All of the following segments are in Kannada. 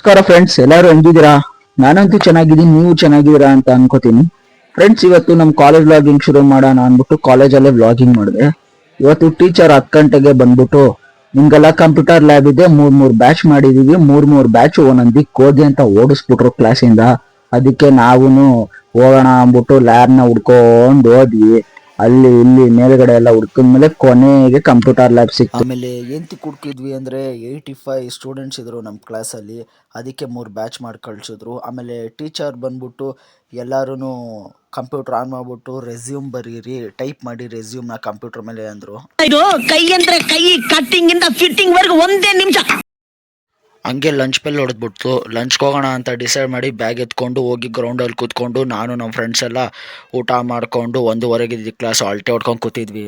ನಮಸ್ಕಾರ ಫ್ರೆಂಡ್ಸ್ ಎಲ್ಲರೂ ಹೆಂಗಿದ್ದೀರಾ? ನಾನಂತೂ ಚೆನ್ನಾಗಿದ್ದೀನಿ, ನೀವು ಚೆನ್ನಾಗಿದ್ದೀರಾ ಅಂತ ಅನ್ಕೋತೀನಿ. ಫ್ರೆಂಡ್ಸ್ ಇವತ್ತು ನಮ್ಮ ಕಾಲೇಜ್ ವ್ಲಾಗಿಂಗ್ ಶುರು ಮಾಡೋಣ ಅಂದ್ಬಿಟ್ಟು ಕಾಲೇಜಲ್ಲೇ ವ್ಲಾಗಿಂಗ್ ಮಾಡಿದೆ. ಇವತ್ತು ಟೀಚರ್ ಹತ್ತು ಗಂಟೆಗೆ ಬಂದ್ಬಿಟ್ಟು, ನಿಮ್ಗೆಲ್ಲ ಕಂಪ್ಯೂಟರ್ ಲ್ಯಾಬ್ ಇದೆ, ಮೂರ್ ಮೂರ್ ಬ್ಯಾಚ್ ಮಾಡಿದೀವಿ, ಮೂರ್ ಮೂರ್ ಬ್ಯಾಚ್ ಒಂದೊಂದ್ ದಿಕ್ ಓದಿ ಅಂತ ಓಡಿಸ್ಬಿಟ್ರು ಕ್ಲಾಸಿಂದ ಅದಕ್ಕೆ ನಾವು ಹೋಗೋಣ ಅಂದ್ಬಿಟ್ಟು ಲ್ಯಾಬ್ನ ಹುಡ್ಕೊಂಡು ಹೋದ್ವಿ. ಅಲ್ಲಿ ಇಲ್ಲಿ ಮೇಲ್ಗಡೆ ಎಲ್ಲ ಹುಡ್ಕಿದ್ಮೇಲೆ ಕೊನೆಗೆ ಕಂಪ್ಯೂಟರ್ ಲ್ಯಾಬ್ ಸಿಕ್ತು. ಆಮೇಲೆ ಎಂತ ಕುಡ್ಕಿದ್ವಿ ಅಂದ್ರೆ ಏಯ್ಟಿ ಫೈವ್ ಸ್ಟೂಡೆಂಟ್ಸ್ ಇದ್ದರು ನಮ್ಮ ಕ್ಲಾಸಲ್ಲಿ ಅದಕ್ಕೆ ಮೂರು ಬ್ಯಾಚ್ ಮಾಡಿ ಕಳ್ಸಿದ್ರು. ಆಮೇಲೆ ಟೀಚರ್ ಬಂದ್ಬಿಟ್ಟು ಎಲ್ಲರೂ ಕಂಪ್ಯೂಟರ್ ಆನ್ ಮಾಡಿಬಿಟ್ಟು ರೆಸ್ಯೂಮ್ ಬರೀರಿ ಟೈಪ್ ಮಾಡಿ ರೆಸ್ಯೂಮ್ ರೆಸ್ಯೂಮ್ನ ಕಂಪ್ಯೂಟರ್ ಮೇಲೆ ಅಂದರು. ಇದು ಕೈ ಅಂದ್ರೆ ಕೈ ಕಟ್ಟಿಂಗ್ ಇಂದ ಫಿಟ್ಟಿಂಗ್ ವರ್ಗ ಒಂದೇ ನಿಮಿಷ. ಹಂಗೆ ಲಂಚ್ ಬೆಲ್ ಹೊಡೆದ್ಬಿಡ್ತು ಲಂಚ್ಗೆ ಹೋಗೋಣ ಅಂತ ಡಿಸೈಡ್ ಮಾಡಿ ಬ್ಯಾಗ್ ಎತ್ಕೊಂಡು ಹೋಗಿ ಗ್ರೌಂಡಲ್ಲಿ ಕೂತ್ಕೊಂಡು ನಾನು ನಮ್ಮ ಫ್ರೆಂಡ್ಸ್ ಎಲ್ಲ ಊಟ ಮಾಡಿಕೊಂಡು ಒಂದೂವರೆಗೆ ಇದ್ದಿದ್ದು ಕ್ಲಾಸ್ ಅಲ್ಟೆ ಹೊಡ್ಕೊಂಡು ಕೂತಿದ್ವಿ.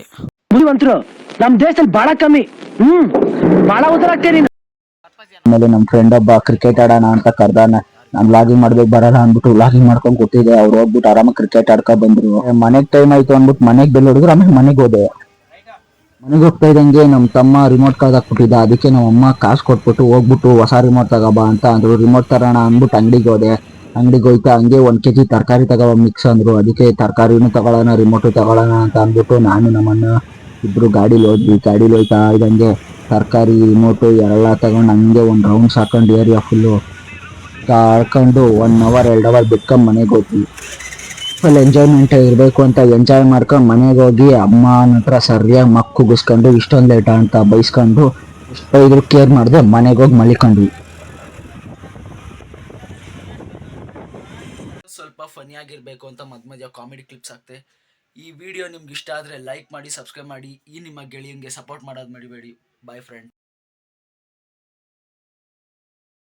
ಬುದ್ಧಿವಂತರು ನಮ್ಮ ದೇಶದಲ್ಲಿ ಬಹಳ ಕಮ್ಮಿ. ಹ್ಮ್ ಬಹಳ ಉದರಾಗ್ತೀರಿ ಆಮೇಲೆ ನಮ್ಮ ಫ್ರೆಂಡ್ ಒಬ್ಬ ಕ್ರಿಕೆಟ್ ಆಡೋಣ ಅಂತ ಕರ್ದಾನೆ. ನಾನು ಲಾಗಿಂಗ್ ಮಾಡ್ಬೇಕು ಬರಲ್ಲ ಅಂದ್ಬಿಟ್ಟು ಲಾಗಿಂಗ್ ಮಾಡ್ಕೊಂಡು ಕೊಟ್ಟಿದ್ದೆ ಅವ್ರು ಹೋಗ್ಬಿಟ್ಟು ಆರಾಮಾಗಿ ಕ್ರಿಕೆಟ್ ಆಡ್ಕೊ ಬಂದ್ರು. ಮನೆಗೆ ಟೈಮ್ ಆಯ್ತು ಅಂದ್ಬಿಟ್ಟು ಮನೆಗೆ ಬೆಲ್ ಹೊಡಿದ್ರು ಆಮೇಲೆ ಮನೆಗೆ ಹೋದೆ. ಮನೆಗೆ ಹೋಗ್ತಾ ಇದ್ದಂಗೆ ನಮ್ಮ ತಮ್ಮ ರಿಮೋಟ್ ಕಾರ್ಡ್ ಹಾಕ್ಬಿಟ್ಟಿದ್ದ ಅದಕ್ಕೆ ನಮ್ಮ ಅಮ್ಮ ಕಾಸು ಕೊಟ್ಬಿಟ್ಟು ಹೋಗ್ಬಿಟ್ಟು ಹೊಸ ರಿಮೋಟ್ ತಗೋಬ ಅಂತ ಅಂದರು. ರಿಮೋಟ್ ತರೋಣ ಅಂದ್ಬಿಟ್ಟು ಅಂಗಡಿಗೆ ಹೋದೆ. ಅಂಗಡಿಗೆ ಹೋಯ್ತಾ ಹಂಗೆ ಒಂದು ಕೆ ಜಿ ತರಕಾರಿ ತಗೋಬ ಮಿಕ್ಸ್ ಅಂದರು. ಅದಕ್ಕೆ ತರಕಾರಿನೂ ತಗೊಳ್ಳೋಣ ರಿಮೋಟು ತಗೊಳ್ಳೋಣ ಅಂತ ಅಂದ್ಬಿಟ್ಟು ನಾನು ನಮ್ಮನ್ನು ಇಬ್ಬರು ಗಾಡೀಲಿ ಹೋದ್ವಿ. ಗಾಡಿಲಿ ಹೋಯ್ತಾ ಇದ್ದಂಗೆ ತರಕಾರಿ ರಿಮೋಟು ಎಲ್ಲ ತಗೊಂಡು ಹಂಗೆ ಒಂದು ರೌಂಡ್ಸ್ ಹಾಕೊಂಡು ಏರಿಯಾ ಫುಲ್ಲು ಕಳ್ಕೊಂಡು ಒನ್ ಅವರ್ ಎರಡು ಅವರ್ ಬಿಟ್ಕೊಂಡು ಮನೆಗೆ ಹೋದ್ವಿ. ಫುಲ್ ಎಂಜಾಯ್ಮೆಂಟ್ ಇರಬೇಕು ಅಂತ ಎಂಜಾಯ್ ಮಾಡ್ಕೊಂಡು ಮನೆಗೆ ಹೋಗಿ ಅಮ್ಮ ನಂತರ ಸರಿಯಾಗಿ ಮಕ್ಕು ಗುಸ್ಕೊಂಡು ಇಷ್ಟೊಂದು ಲೇಟ ಅಂತ ಬೈಸ್ಕೊಂಡು ಇದ್ರು ಕೇರ್ ಮಾಡಿದೆ ಮನೆಗೆ ಹೋಗಿ ಮಲಿಕೊಂಡ್ವಿ. ಸ್ವಲ್ಪ ಫನಿ ಆಗಿರಬೇಕು ಅಂತ ಮಧ್ಯ ಮಧ್ಯ ಕಾಮಿಡಿ ಕ್ಲಿಪ್ಸ್ ಆಗ್ತೆ ಈ ವಿಡಿಯೋ ನಿಮ್ಗೆ ಇಷ್ಟ ಆದರೆ ಲೈಕ್ ಮಾಡಿ ಸಬ್ಸ್ಕ್ರೈಬ್ ಮಾಡಿ. ಈ ನಿಮ್ಮ ಗೆಳೆಯಂಗೆ ಸಪೋರ್ಟ್ ಮಾಡೋದು ಮಾಡಿಬೇಡಿ. Boy friend